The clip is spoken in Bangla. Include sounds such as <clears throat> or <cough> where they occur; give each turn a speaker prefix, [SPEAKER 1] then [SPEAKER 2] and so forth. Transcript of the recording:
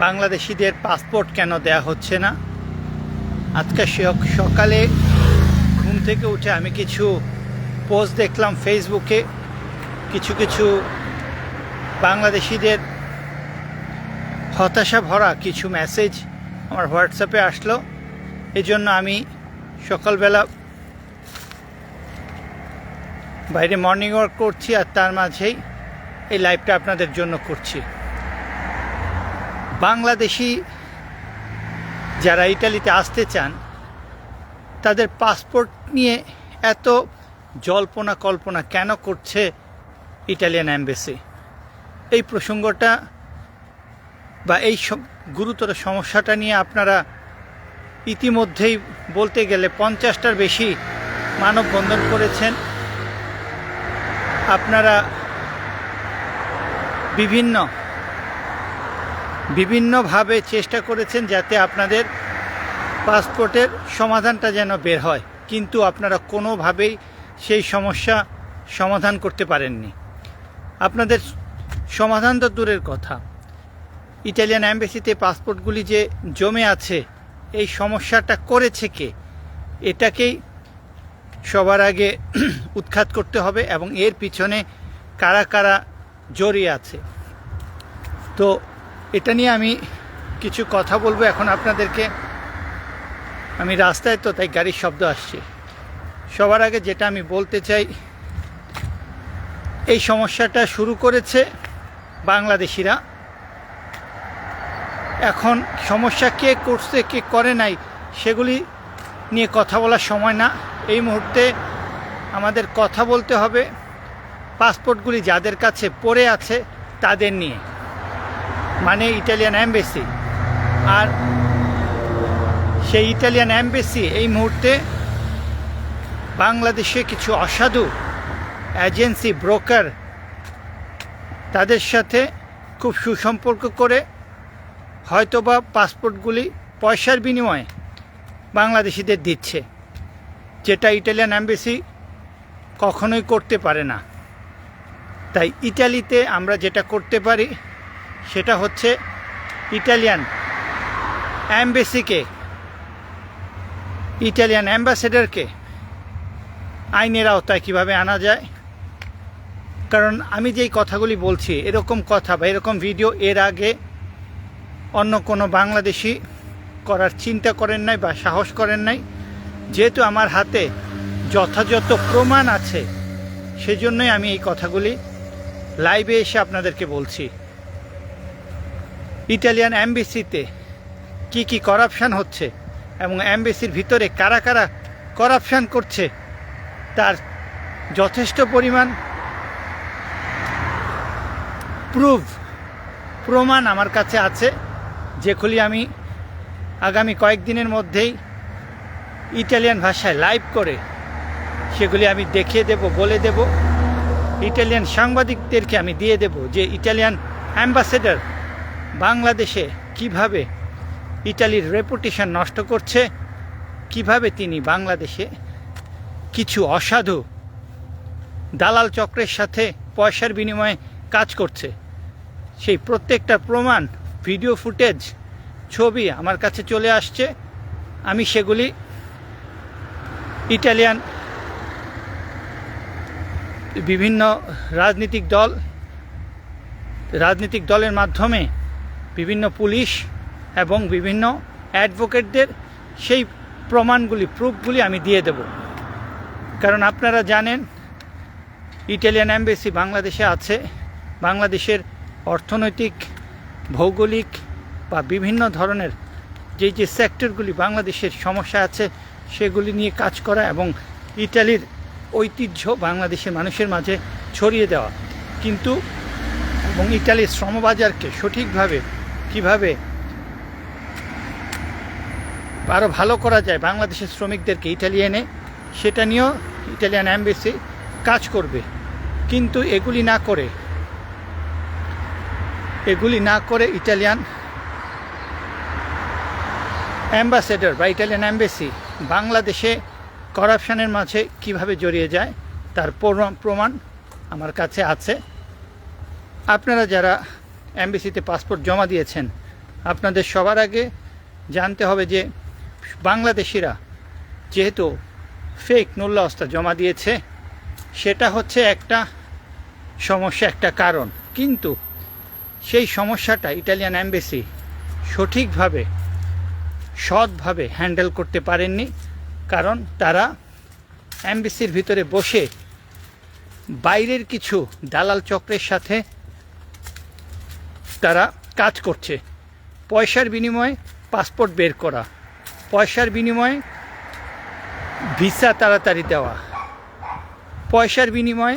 [SPEAKER 1] বাংলাদেশিদের পাসপোর্ট কেন দেয়া হচ্ছে না? আজকে সক- সকালে ঘুম থেকে উঠে আমি কিছু পোস্ট দেখলাম ফেসবুকে কিছু কিছু বাংলাদেশিদের হতাশা ভরা কিছু মেসেজ আমার হোয়াটসঅ্যাপে আসলো। এই জন্য আমি সকালবেলা বাইরে মর্নিং ওয়াক করছি আর তার মাঝেই এই লাইভটা আপনাদের জন্য করছি। বাংলাদেশি যারা ইটালিতে আসতে চান, তাদের পাসপোর্ট নিয়ে এত জল্পনা কল্পনা কেন করছে ইটালিয়ান অ্যাম্বাসি এই প্রসঙ্গটা বা এই গুরুতর সমস্যাটা নিয়ে আপনারা ইতিমধ্যেই বলতে গেলে পঞ্চাশটার বেশি মানববন্ধন করেছেন। আপনারা বিভিন্ন বিভিন্নভাবে চেষ্টা করেছেন যাতে আপনাদের পাসপোর্টের সমাধানটা যেন বের হয়। কিন্তু আপনারা কোনোভাবেই সেই সমস্যা সমাধান করতে পারেননি। আপনাদের সমাধান তো দূরের কথা। ইটালিয়ান অ্যাম্বাসিতে পাসপোর্টগুলি যে জমে আছে, এই সমস্যাটা করেছে কে? এটাকেই সবার আগে <clears throat> উৎখাত করতে হবে এবং এর পিছনে কারা কারা জড়িয়ে আছে। তো এটা নিয়ে আমি কিছু কথা বলব এখন আপনাদেরকে। আমি রাস্তায় তো তাই গাড়ির শব্দ আসছে। সবার আগে যেটা আমি বলতে চাই, এই সমস্যাটা শুরু করেছে বাংলাদেশিরা। এখন সমস্যা কে করছে, কে করে নাই, সেগুলি নিয়ে কথা বলার সময় না। এই মুহূর্তে আমাদের কথা বলতে হবে, পাসপোর্টগুলি যাদের কাছে পড়ে আছে, তাদের নিয়ে। মানে ইটালিয়ান অ্যাম্বাসি আর সেই ইটালিয়ান অ্যাম্বাসি এই মুহূর্তে বাংলাদেশে কিছু অসাধু এজেন্সি, ব্রোকার তাদের সাথে খুব সুসম্পর্ক করে হয়তোবা পাসপোর্টগুলি পয়সার বিনিময়ে বাংলাদেশিদের দিচ্ছে, যেটা ইটালিয়ান অ্যাম্বাসি কখনোই করতে পারে না। তাই ইটালিতে আমরা যেটা করতে পারি সেটা হচ্ছে ইটালিয়ান অ্যাম্বাসিকে, ইটালিয়ান অ্যাম্বাসেডারকে আইনের আওতায় কীভাবে আনা যায়। কারণ আমি যেই কথাগুলি বলছি, এরকম কথা বা এরকম ভিডিও এর আগে অন্য কোনো বাংলাদেশি করার চিন্তা করেন নাই বা সাহস করেন নাই। যেহেতু আমার হাতে যথাযথ প্রমাণ আছে, সেজন্যই আমি এই কথাগুলি লাইভে এসে আপনাদেরকে বলছি। ইটালিয়ান অ্যাম্বাসিতে কি কি করাপশান হচ্ছে এবং অ্যাম্বাসির ভিতরে কারা কারা করাপশান করছে তার যথেষ্ট পরিমাণ প্রুফ প্রমাণ আমার কাছে আছে, যেগুলি আমি আগামী কয়েকদিনের মধ্যেই ইটালিয়ান ভাষায় লাইভ করে সেগুলি আমি দেখিয়ে দেব, বলে দেব। ইটালিয়ান সাংবাদিকদেরকে আমি দিয়ে দেব যে ইটালিয়ান অ্যাম্বাসেডার বাংলাদেশে কীভাবে ইটালির রেপুটেশন নষ্ট করছে, কীভাবে তিনি বাংলাদেশে কিছু অসাধু দালাল চক্রের সাথে পয়সার বিনিময়ে কাজ করছে, সেই প্রত্যেকটা প্রমাণ, ভিডিও ফুটেজ, ছবি আমার কাছে চলে আসছে। আমি সেগুলি ইটালিয়ান বিভিন্ন রাজনৈতিক দল, রাজনৈতিক দলের মাধ্যমে বিভিন্ন পুলিশ এবং বিভিন্ন অ্যাডভোকেটদের সেই প্রমাণগুলি, প্রুফগুলি আমি দিয়ে দেব। কারণ আপনারা জানেন, ইটালিয়ান অ্যাম্বাসি বাংলাদেশে আছে। বাংলাদেশের অর্থনৈতিক, ভৌগোলিক বা বিভিন্ন ধরনের যে যে সেক্টরগুলি বাংলাদেশের সমস্যা আছে, সেগুলি নিয়ে কাজ করা এবং ইটালির ঐতিহ্য বাংলাদেশের মানুষের মাঝে ছড়িয়ে দেওয়া। কিন্তু এবং ইটালির শ্রমবাজারকে সঠিকভাবে কীভাবে? আরও ভালো করা যায় বাংলাদেশের শ্রমিকদেরকে ইটালিয়ানে। সেটা নিয়েও ইটালিয়ান অ্যাম্বাসি কাজ করবে। কিন্তু এগুলি না করে, এগুলি না করে ইটালিয়ান অ্যাম্বাসেডর বা ইটালিয়ান অ্যাম্বাসি বাংলাদেশে করাপশানের মাঝে কীভাবে জড়িয়ে যায় তার প্রমা- প্রমাণ আমার কাছে আছে। আপনারা যারা অ্যাম্বাসিতে পাসপোর্ট জমা দিয়েছেন। আপনাদের সবার আগে জানতে হবে যে বাংলাদেশিরা যেহেতু ফেক নুল্লা অস্তা জমা দিয়েছে, সেটা হচ্ছে একটা সমস্যা, একটা কারণ। কিন্তু সেই সমস্যাটা ইটালিয়ান অ্যাম্বাসি সঠিকভাবে, সৎভাবে হ্যান্ডেল করতে পারেননি। কারণ তারা অ্যাম্বাসির ভিতরে বসে বাইরের কিছু দালাল চক্রের সাথে তারা কাজ করছে। পয়সার বিনিময়ে পাসপোর্ট বের করা। পয়সার বিনিময়ে ভিসা তাড়াতাড়ি দেওয়া। পয়সার বিনিময়ে